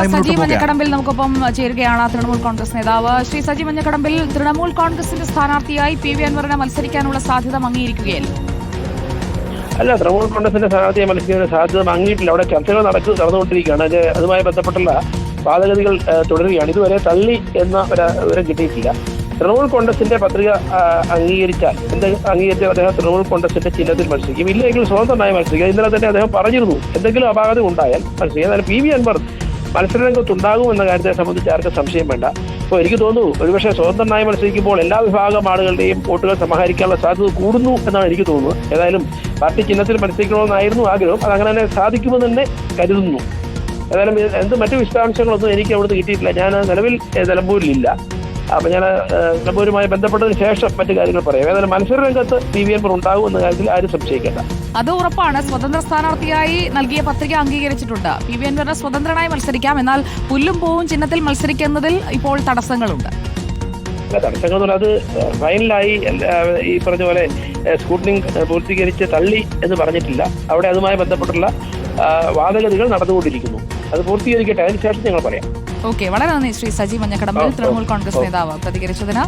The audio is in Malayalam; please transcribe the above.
ആയി മുന്നോട്ട് സജി പോവുകയാണ്. മഞ്ഞക്കടമ്പിൽ നമുക്കൊപ്പം ചേരുകയാണ് തൃണമൂൽ കോൺഗ്രസ് നേതാവ്. ശ്രീ സജീവ് മഞ്ഞക്കടമ്പിൽ തൃണമൂൽ കോൺഗ്രസിന്റെ സ്ഥാനാർത്ഥിയായി പി വി അൻവറിനെ മത്സരിക്കാനുള്ള സാധ്യത മങ്ങിയിരിക്കുകയല്ലേ? അല്ല തൃണമൂൽ കോൺഗ്രസിന്റെ സ്ഥാനാർത്ഥിയെ മത്സരിക്കുന്ന സാധ്യത മങ്ങിയിട്ടില്ല. അവിടെ ചർച്ചകൾ നടക്കു നടന്നുകൊണ്ടിരിക്കുകയാണ്. അത് അതുമായി ബന്ധപ്പെട്ടുള്ള വാദഗതികൾ തുടരുകയാണ്. ഇതുവരെ തള്ളി എന്ന ഒരു വിവരം കിട്ടിയിട്ടില്ല. തൃണമൂൽ കോൺഗ്രസിന്റെ പത്രിക അംഗീകരിച്ചാൽ എന്തെങ്കിലും അംഗീകരിച്ചാൽ അദ്ദേഹം തൃണമൂൽ കോൺഗ്രസിന്റെ ചിഹ്നത്തിൽ മത്സരിക്കും. ഇല്ലെങ്കിൽ സ്വതന്ത്രമായി മത്സരിക്കും. ഇന്നലെ തന്നെ അദ്ദേഹം പറഞ്ഞിരുന്നു. എന്തെങ്കിലും അപാകത ഉണ്ടായാൽ മത്സരിക്കും. എന്നാൽ പി വി അൻവർ മത്സരരംഗത്തുണ്ടാകും എന്ന കാര്യത്തെ സംബന്ധിച്ച് ആർക്കും സംശയം വേണ്ട. അപ്പോൾ എനിക്ക് തോന്നുന്നു ഒരുപക്ഷെ സ്വതന്ത്രനായി മത്സരിക്കുമ്പോൾ എല്ലാ വിഭാഗം ആളുകളുടെയും വോട്ടുകൾ സമാഹരിക്കാനുള്ള സാധ്യത കൂടുന്നു എന്നാണ് എനിക്ക് തോന്നുന്നത്. ഏതായാലും പാർട്ടി ചിഹ്നത്തിൽ മത്സരിക്കണമെന്നായിരുന്നു ആഗ്രഹം. അത് അങ്ങനെ തന്നെ സാധിക്കുമെന്ന് തന്നെ കരുതുന്നു. ഏതായാലും എന്ത് മറ്റു വിശദാംശങ്ങളൊന്നും എനിക്ക് അവിടുന്ന് കിട്ടിയിട്ടില്ല. ഞാൻ നിലവിൽ നിലമ്പൂരിലില്ല. അപ്പം ഞാൻ നമ്പൂരുമായി നിലമ്പൂരുമായി ബന്ധപ്പെട്ടതിന് ശേഷം മറ്റു കാര്യങ്ങൾ പറയാം. ഏതായാലും മത്സര രംഗത്ത് പി വി എൻ ഉണ്ടാകും എന്ന കാര്യത്തിൽ ആരും സംശയിക്കേണ്ട. അത് ഉറപ്പാണ്. സ്വതന്ത്ര സ്ഥാനാർത്ഥിയായി നൽകിയ പത്രിക അംഗീകരിച്ചിട്ടുണ്ട്. പി വി അൻവറിന് സ്വതന്ത്രനായി മത്സരിക്കാം. എന്നാൽ പുല്ലും പൂവും ചിഹ്നത്തിൽ മത്സരിക്കുന്നതിൽ ഇപ്പോൾ തടസ്സങ്ങളുണ്ട്. തടസ്സങ്ങൾ അത് ഫൈനലായി ഈ പറഞ്ഞ പോലെ സ്കൂട്ടനിങ് പൂർത്തീകരിച്ച് തള്ളി എന്ന് പറഞ്ഞിട്ടില്ല. അവിടെ അതുമായി ബന്ധപ്പെട്ടുള്ള വാദഗതികൾ നടന്നുകൊണ്ടിരിക്കുന്നു. അത് പൂർത്തീകരിക്കട്ടെ. അതിനുശേഷം ഞങ്ങൾ പറയാം. ഓക്കെ വളരെ നന്ദി ശ്രീ സജി മഞ്ഞക്കടമ്പിൽ തൃണമൂൽ കോൺഗ്രസ്. നേതാവ് പ്രതികരിച്ചതിന്